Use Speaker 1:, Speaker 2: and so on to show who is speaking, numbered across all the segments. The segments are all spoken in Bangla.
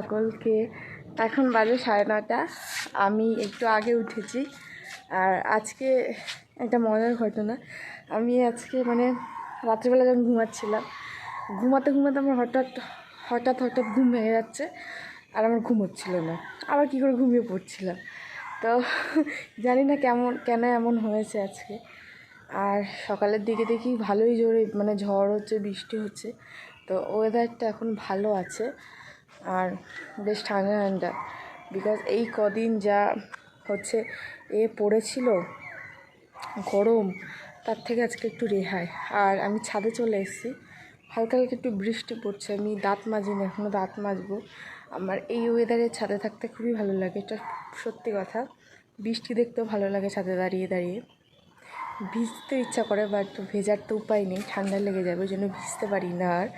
Speaker 1: সকলকে। এখন বাজে সাড়ে নটা আমি একটু আগে উঠেছি। আর আজকে একটা মজার ঘটনা। আমি আজকে মানে রাত্রিবেলা যখন ঘুমাচ্ছিলাম, ঘুমাতে ঘুমাতে আমার হঠাৎ হঠাৎ হঠাৎ ঘুম ভেঙে যাচ্ছে আর আমার ঘুম হচ্ছিল না। আবার কী করে ঘুমিয়ে পড়ছিলাম? তো জানি না কেমন, কেন এমন হয়েছে আজকে। আর সকালের দিকে দেখি ভালোই জোরে মানে ঝড় হচ্ছে, বৃষ্টি হচ্ছে। তো ওয়েদারটা এখন ভালো আছে। আর বেশ ঠান্ডা ঠান্ডা। বিকজ এই কদিন যা হচ্ছে এ পড়েছিল, গরম, তার থেকে আজকে একটু রেহাই। আর আমি ছাদে চলে এসেছি, হালকা হালকা একটু বৃষ্টি পড়ছে, আমি দাঁত মাজিনি এখনও দাঁত মাজবো। আমার এই ওয়েদারে ছাদে থাকতে খুবই ভালো লাগে, এটা সত্যি কথা। বৃষ্টি দেখতেও ভালো লাগে ছাদে দাঁড়িয়ে দাঁড়িয়ে। ভিজতে ইচ্ছা করে বাট ভেজার তো উপায় নেই, ঠান্ডা লেগে যাবে, ওই জন্য ভিজতে পারি না আর,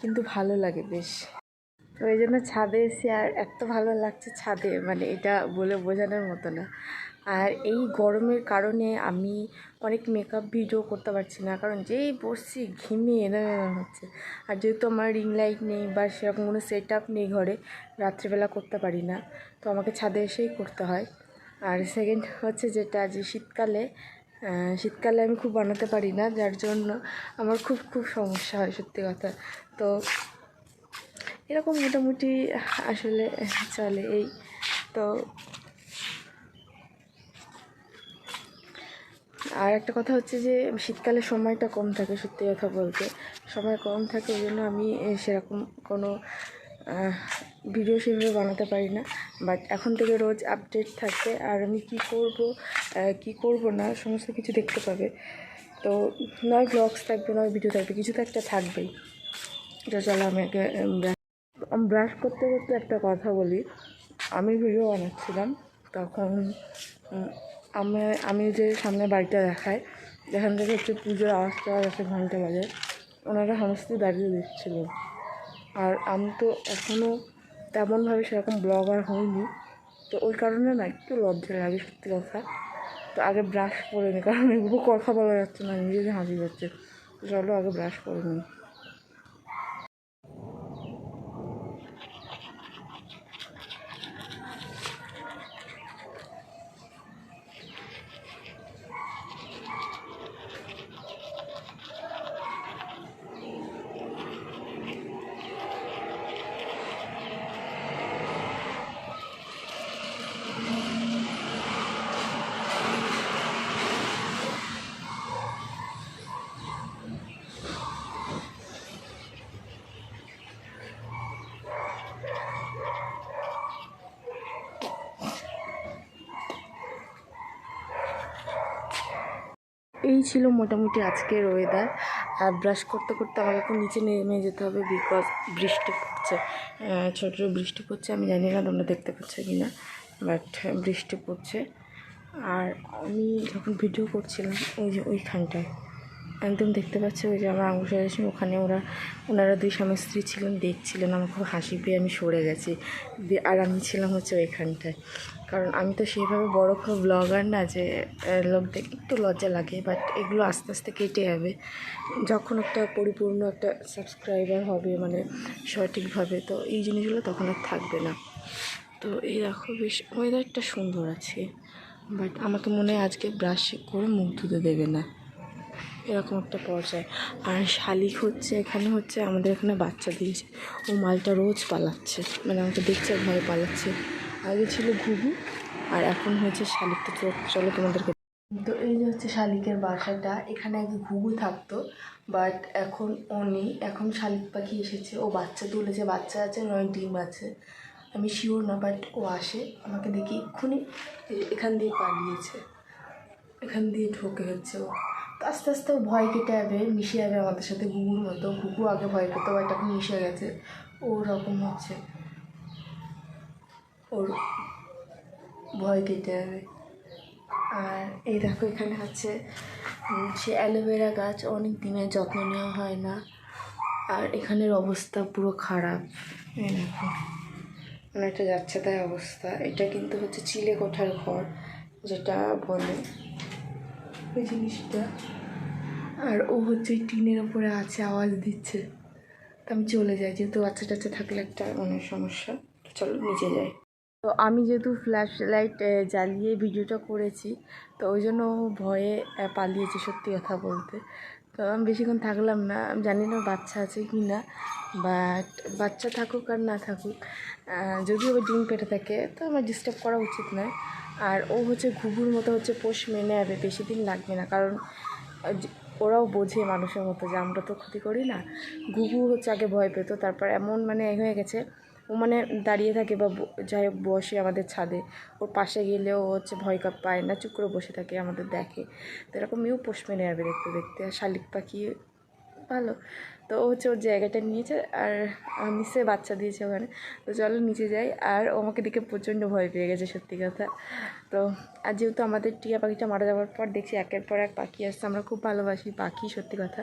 Speaker 1: কিন্তু ভালো লাগে বেশ। তো এই জন্য ছাদে এসে আর এত ভালো লাগছে ছাদে মানে এটা বলে বোঝানোর মতো না। আর এই গরমের কারণে আমি অনেক মেকআপ ভিডিও করতে পারছি না, কারণ যেই বসছি ঘিমে এনে হচ্ছে। আর যেহেতু আমার রিং লাইট নেই বা সেরকম কোনো সেট আপ নেই ঘরে, রাত্রিবেলা করতে পারি না। তো আমাকে ছাদে এসেই করতে হয়। আর সেকেন্ড হচ্ছে যেটা যে শীতকালে শীতকালে আমি খুব বানাতে পারি না, যার জন্য আমার খুব খুব সমস্যা হয় সত্যি কথা। তো এরকম মোটামুটি আসলে চলে এই, তো আর একটা কথা হচ্ছে যে শীতকালে সময়টা কম থাকে সত্যি কথা বলতে। সময় কম থাকে ওই জন্য আমি সেরকম কোনো ভিডিও সেভাবে বানাতে পারি না। বাট এখন থেকে রোজ আপডেট থাকবে আর আমি কি করব কি করব না সমস্ত কিছু দেখতে পাবে। তো নয় ব্লগস থাকবে, নয় ভিডিও থাকবে, কিছু তো একটা থাকবেই। এটা চলো আমি আমি ব্রাশ করতে করতে একটা কথা বলি। আমি ভিডিও বানাচ্ছিলাম, তখন আমি আমি যে সামনে বাড়িটা দেখাই, যেখান থেকে হচ্ছে পুজোর আওয়াজ টাওয়াজ ঘণ্টা বাজে, ওনারা সমস্ত দাঁড়িয়ে দেখছিল। আর আমি তো এখনও তেমনভাবে সেরকম ব্লগার হইনি, তো ওই কারণে না একটু লজ্জা লাগে সত্যি কথা। তো আগে ব্রাশ করে নি, কারণ এগুলো কথা বলা যাচ্ছে না নিজে হাসি যাচ্ছে চলো আগে ব্রাশ করে নিই এই ছিল মোটামুটি আজকের ওয়েদার আর ব্রাশ করতে করতে আমাকে এখন নিচে নেমে যেতে হবে বিকজ বৃষ্টি পড়ছে। ছোটো ছোট বৃষ্টি পড়ছে, আমি জানি না তোমরা দেখতে পাচ্ছ কি না বাট বৃষ্টি পড়ছে। আর আমি যখন ভিডিও করছিলাম ওই যে ওইখানটায়। একদম দেখতে পাচ্ছ ওই যে আমার আঙুল সাজেছি ওখানে ওরা ওনারা দুই স্বামী স্ত্রী ছিলেন দেখছিলেন আমার খুব হাসি পেয়ে আমি সরে গেছি। আর আমি ছিলাম হচ্ছে ওইখানটায়। কারণ আমি তো সেইভাবে বড় কোনো ব্লগার না যে আহ, লোক দেখে একটু লজ্জা লাগে বাট এগুলো আস্তে আস্তে কেটে যাবে। যখন একটা পরিপূর্ণ একটা সাবস্ক্রাইবার হবে মানে সঠিকভাবে তো এই জিনিসগুলো তখন আর থাকবে না। তো এই দেখো বেশ ওয়েদারটা সুন্দর আছে বাট আমাকে মনে হয় আজকে ব্রাশ করে মুখ ধুতে দেবে না। এরকম একটা পর্যায়ে। আর শালিক হচ্ছে, এখানে হচ্ছে আমাদের এখানে বাচ্চা দিয়েছে। ও মালটা রোজ পালাচ্ছে। মানে আমাকে দেখছে, ভয়ে পালাচ্ছে। আগে ছিল ঘুঘু, আর এখন হয়েছে শালিক। তো চলো- তোমাদেরকে তো এই যে হচ্ছে শালিকের বাসাটা, এখানে আগে ঘুঘু থাকতো বাট এখন ও নেই। এখন শালিক পাখি এসেছে। ও বাচ্চা তুলেছে, বাচ্চা আছে, নয় ডিম আছে। আমি শিওর না বাট ও আসে। আমাকে দেখি এক্ষুনি এখান দিয়ে পালিয়েছে। এখান দিয়ে ঢোকে হচ্ছে ও। আস্তে আস্তে ভয় কেটে যাবে, মিশে যাবে আমাদের সাথে ঘুঘুর মতো। ঘুঘু আগে ভয় পেতো বাট এখন মিশে গেছে। ওরকম হচ্ছে। ওর ভয় কেটে যাবে। আর এই দেখো, এখানে হচ্ছে সে অ্যালোভেরা গাছ অনেক দিনের যত্ন নেওয়া হয় না। আর এখানের অবস্থা পুরো খারাপ। এই দেখো। অনেকটা যাচ্ছে তাই অবস্থা। এটা কিন্তু হচ্ছে চিলে কোঠার ঘর, যেটা বলে ওই জিনিসটা। আর ও হচ্ছে ওই টিনের ওপরে আছে, আওয়াজ দিচ্ছে। তো আমি চলে যাই, যেহেতু বাচ্চা টাচ্চা থাকলে একটা মানে সমস্যা। তো চলো নিচে যাই। তো আমি যেহেতু ফ্ল্যাশ লাইট জ্বালিয়ে ভিডিওটা করেছি, তো ওই জন্য ভয়ে পালিয়েছে সত্যি কথা বলতে। তো আমি বেশিক্ষণ থাকলাম না, আমি জানি না বাচ্চা আছে কি না বাট বাচ্চা থাকুক আর না থাকুক যদিও ওর ডিম পেটে থাকে, তো আমার ডিস্টার্ব করা উচিত নয়। আর ও হচ্ছে ঘুঘুর মতো হচ্ছে পোষ মেনে যাবে বেশি দিন লাগবে না। কারণ, ওরাও বোঝে মানুষের মতো যে আমরা তো ক্ষতি করি না। ঘুঘু হচ্ছে আগে ভয় পেত, তারপর এমন মানে এ হয়ে গেছে, ও মানে দাঁড়িয়ে থাকে বা যাই বসে আমাদের ছাদে। ওর পাশে গেলেও হচ্ছে ভয় কাপ পায় না, চুপ বসে থাকে, আমাদের দেখে। তো এরকম এও পোষ মেনে যাবে দেখতে দেখতে। আর শালিক পাখি ভালো। তো ও হচ্ছে ওর জায়গাটা নিয়েছে আর নিচে বাচ্চা দিয়েছে ওখানে। তো চলো নিচে যাই। আর ও আমাকে দেখে প্রচণ্ড ভয় পেয়ে গেছে, সত্যি কথা। তো আর যেহেতু আমাদের টিয়া পাখিটা মারা যাওয়ার পর দেখছি একের পর এক পাখি আসছে। আমরা খুব ভালোবাসি পাখি, সত্যি কথা।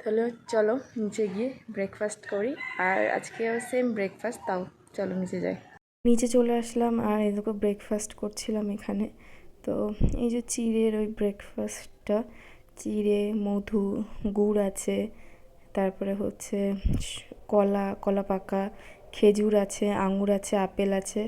Speaker 1: তাহলে চলো নিচে গিয়ে ব্রেকফাস্ট করি। আর আজকেও সেম ব্রেকফাস্ট তাও চলো নিচে যাই। নিচে চলে আসলাম আর এদিকে ব্রেকফাস্ট করছিলাম এখানে। তো এই যে চিড়ের ওই ব্রেকফাস্টটা চিড়ে, মধু, গুড় আছে। তারপরে হচ্ছে কলা কলা পাকা, খেজুর আছে, আঙুর আছে, আপেল আছে।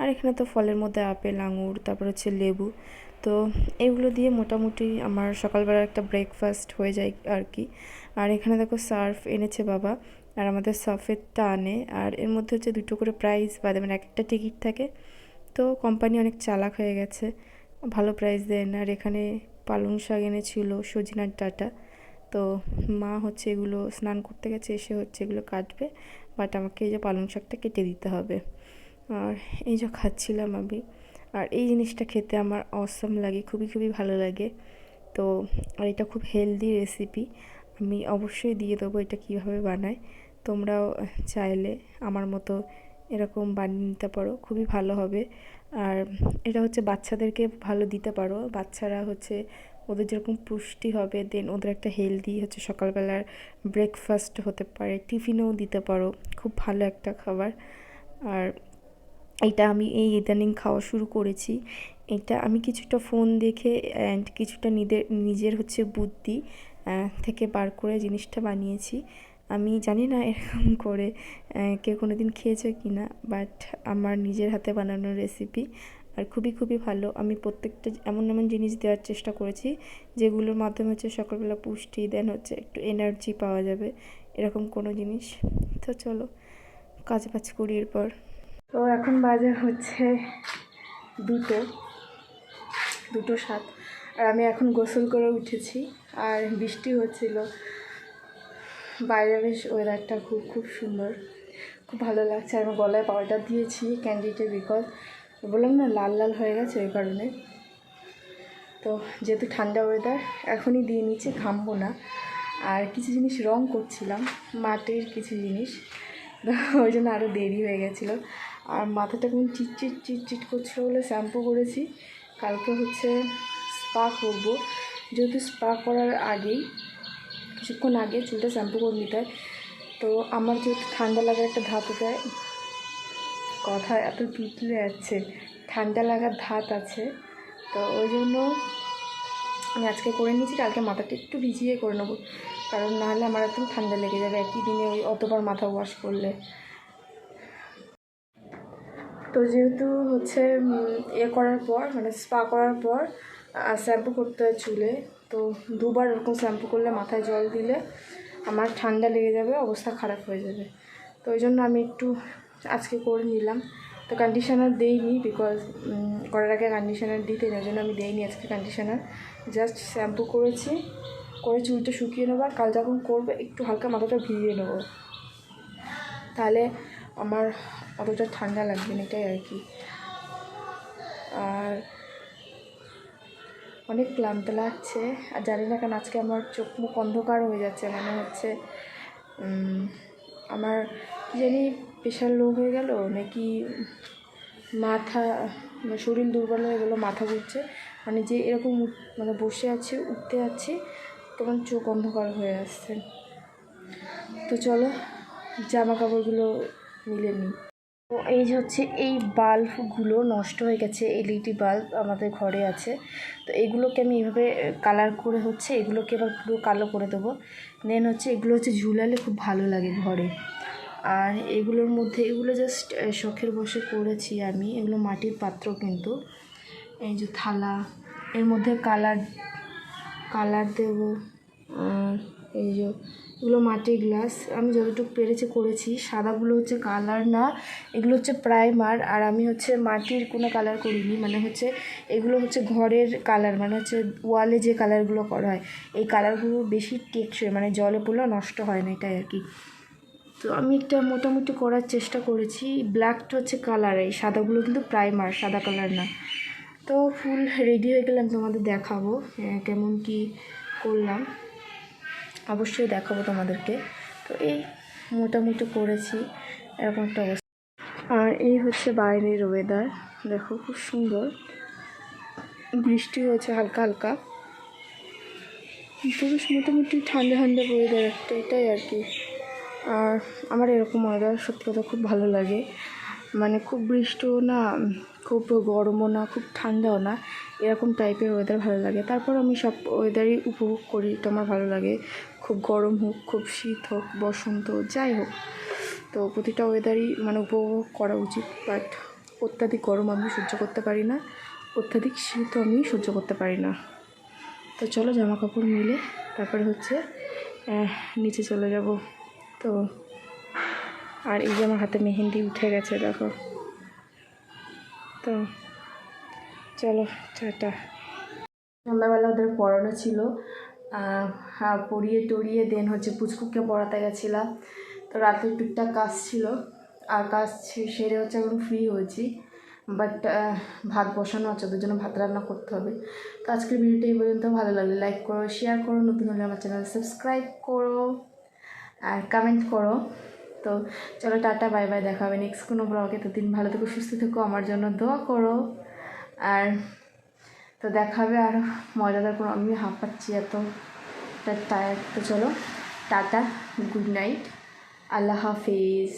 Speaker 1: আর এখানে তো ফলের মধ্যে আপেল, আঙুর, তারপর হচ্ছে লেবু। তো এগুলো দিয়ে মোটামুটি আমার সকালবেলা একটা ব্রেকফাস্ট হয়ে যায় আর কি আর এখানে দেখো সার্ফ এনেছে বাবা, আর আমাদের সার্ফেরটা আনে আর এর মধ্যে হচ্ছে দুটো করে প্রাইস বাদে মানে এক একটা টিকিট থাকে। তো কোম্পানি অনেক চালাক হয়ে গেছে, ভালো প্রাইস দেন আর এখানে পালং শাক এনেছিল, সজিনার ডাঁটা। তো মা হচ্ছে এগুলো স্নান করতে গেছে, এসে হচ্ছে এগুলো কাটবে। বাট আমাকে এই যে পালং শাকটা কেটে দিতে হবে। আর এই যে খাচ্ছিলাম আমি। আর এই জিনিসটা খেতে আমার অসম লাগে, খুবই খুবই ভালো লাগে। তো আর এটা খুব হেলদি রেসিপি আমি অবশ্যই দিয়ে দেবো এটা কীভাবে বানায়। তোমরাও চাইলে আমার মতো এরকম বানিয়ে নিতে পারো, খুবই ভালো হবে। আর এটা হচ্ছে বাচ্চাদেরকে ভালো দিতে পারো। বাচ্চারা হচ্ছে ওদের যেরকম পুষ্টি হবে দেন ওদের একটা হেলদি হচ্ছে সকালবেলার ব্রেকফাস্ট হতে পারে, টিফিনেও দিতে পারো। খুব ভালো একটা খাবার। আর এটা আমি এই ইদানিং খাওয়া শুরু করেছি। এটা আমি কিছুটা ফোন দেখে অ্যান্ড কিছুটা নিজের নিজের হচ্ছে বুদ্ধি থেকে বার করে জিনিসটা বানিয়েছি। আমি জানি না এরকম করে কেউ কোনো দিন খেয়েছে কি না বাট আমার নিজের হাতে বানানো রেসিপি আর খুবই খুবই ভালো। আমি প্রত্যেকটা এমন এমন জিনিস দেওয়ার চেষ্টা করেছি, যেগুলোর মাধ্যমে হচ্ছে সকালবেলা পুষ্টি দেন হচ্ছে একটু এনার্জি পাওয়া যাবে, এরকম কোনো জিনিস। তো চলো, কাজ বাজ করি এরপর। তো এখন বাজে হচ্ছে দুটো দুটো সাত, আর আমি এখন গোসল করে উঠেছি, আর বৃষ্টি হচ্ছিল। বাইরে বেশ ওয়েদারটা খুব খুব সুন্দর। খুব ভালো লাগছে। আমি গলায় পাউডার দিয়েছি ক্যান্ডিডে বিকজ বললাম না, লাল লাল হয়ে গেছে ওই কারণে। তো যেহেতু ঠান্ডা ওয়েদার এখনই দিয়ে নিচ্ছে ঘামবো না। আর কিছু জিনিস রং করছিলাম, মাটির কিছু জিনিস। ওই জন্য আরও দেরি হয়ে গেছিল। আর মাথাটা কেমন চিটচিট চিটচিট করছিল বলে শ্যাম্পু করেছি। কালকে হচ্ছে স্পা করব। যেহেতু স্পা করার আগেই কিছুক্ষণ আগে চুলটা শ্যাম্পু করে নিতে হয়। তো আমার যেহেতু ঠান্ডা লাগার একটা ধাতু দেয় কথা এত পিটলে যাচ্ছে, ঠান্ডা লাগার ধাত আছে। তো ওই জন্য আমি আজকে করে নিয়েছি, কালকে মাথাটা একটু ভিজিয়ে করে নেব, কারণ নাহলে আমার একদম ঠান্ডা লেগে যাবে একই দিনে ওই অতবার মাথা ওয়াশ করলে। তো যেহেতু হচ্ছে এ করার পর মানে স্পা করার পর শ্যাম্পু করতে হয় চুলে তো দুবার ওরকম শ্যাম্পু করলে মাথায় জল দিলে আমার ঠান্ডা লেগে যাবে, অবস্থা খারাপ হয়ে যাবে। তো ওই জন্য আমি একটু আজকে করে নিলাম। তো কন্ডিশনার দেইনি বিকজ করার আগে কন্ডিশনার দিতে ওই জন্য আমি দেইনি আজকে কন্ডিশনার জাস্ট শ্যাম্পু করেছি, করে চুলটা শুকিয়ে নেব আর কাল যখন করবে একটু হালকা মাথাটা ভিজিয়ে নেব। তাহলে আমার অতটা ঠান্ডা লাগবে না, এটাই আর কি। আর অনেক ক্লান্ত লাগছে। আর জানি না কেন আজকে আমার চোখ মুখ অন্ধকার হয়ে যাচ্ছে। মানে হচ্ছে আমার জানি প্রেশার লো হয়ে গেল, নাকি মাথা মানে শরীর দুর্বল হয়ে গেলো, মাথা ঘুরছে। মানে যে এরকম মানে বসে আছি, উঠতে যাচ্ছি তখন চোখ অন্ধকার হয়ে আসছে। তো চলো, জামা কাপড়গুলো মিলে নিই। তো এই যে হচ্ছে এই বাল্বগুলো নষ্ট হয়ে গেছে এলইডি বাল্ব আমাদের ঘরে আছে। তো এগুলোকে আমি এইভাবে কালার করে হচ্ছে এগুলোকে এবার পুরো কালো করে দেবো। দেন হচ্ছে এগুলো হচ্ছে ঝুলালে খুব ভালো লাগে ঘরে। আর এগুলোর মধ্যে, এগুলো জাস্ট শখের বসে করেছি আমি। এগুলো মাটির পাত্র কিন্তু। এই যে থালা, এর মধ্যে কালার কালার দেবো। আর এই যে এগুলো মাটির গ্লাস। আমি যতটুকু পেরেছি করেছি। সাদাগুলো হচ্ছে কালার না। এগুলো হচ্ছে প্রাইমার। আর আমি হচ্ছে মাটির কোনো কালার করিনি। মানে হচ্ছে এগুলো হচ্ছে ঘরের কালার। মানে হচ্ছে ওয়ালে যে কালারগুলো করা হয় এই কালারগুলো বেশি টেকসই। মানে জলে পড়লেও নষ্ট হয় না এটাই আর কি। তো আমি একটা মোটামুটি করার চেষ্টা করেছি। ব্ল্যাকটা হচ্ছে কালার। এই সাদাগুলো কিন্তু প্রাইমার সাদা কালার না। তো ফুল রেডি হয়ে গেলাম তোমাদের দেখাবো আহ, কেমন কি করলাম। অবশ্যই দেখাবো তোমাদেরকে। তো এই মোটামুটি করেছি, এরকম একটা অবস্থা। আর এই হচ্ছে বাইরের ওয়েদার দেখো খুব সুন্দর। বৃষ্টি হয়েছে হালকা হালকা। বেশ মোটামুটি ঠান্ডা ঠান্ডা ওয়েদার একটা, এটাই আর কি। আর আমার এরকম ওয়েদার সত্যি কথা খুব ভালো লাগে। মানে খুব বৃষ্টিও না, খুব গরমও না, খুব ঠান্ডাও না, এরকম টাইপের ওয়েদার ভালো লাগে। তারপর আমি সব ওয়েদারই উপভোগ করি তো আমার ভালো লাগে। খুব গরম হোক, খুব শীত হোক, বসন্ত যাই হোক। তো প্রতিটা ওয়েদারই মানে উপভোগ করা উচিত বাট অত্যাধিক গরম আমি সহ্য করতে পারি না, অত্যাধিক শীতও আমি সহ্য করতে পারি না। তো চলো জামা কাপড় মিলে, তারপরে হচ্ছে নিচে চলে যাব। তো আর এই যে আমার হাতে মেহেন্দি উঠে গেছে, দেখো। তো চলো, টাটা। সন্ধ্যাবেলা ওদের পড়ানো ছিল। হ্যাঁ পড়িয়ে টড়িয়ে দেন হচ্ছে পুচকুকে পড়াতে গেছিলাম। তো রাতে টুকটাক কাজ ছিল। আর কাজ সেরে হচ্ছে এখন ফ্রি হয়েছি। বাট ভাত বসানো আছে, ওদের জন্য ভাত রান্না করতে হবে। তো আজকের ভিডিওটা এই পর্যন্ত। ভালো লাগলে লাইক করো শেয়ার করো, নতুন হলে আমার চ্যানেল সাবস্ক্রাইব করো। আর কমেন্ট করো। তো চলো টাটা, বাই বাই, দেখা হবে নেক্সট কোনো ব্লগে তো দিন ভালো থেকো, সুস্থ থেকো, আমার জন্য দোয়া করো। আর তো দেখা হবে আর মজাদার কোনো, আমি হাঁপাচ্ছি এত টায়ার্ড তো চলো, টাটা গুড নাইট আল্লাহ হাফিজ।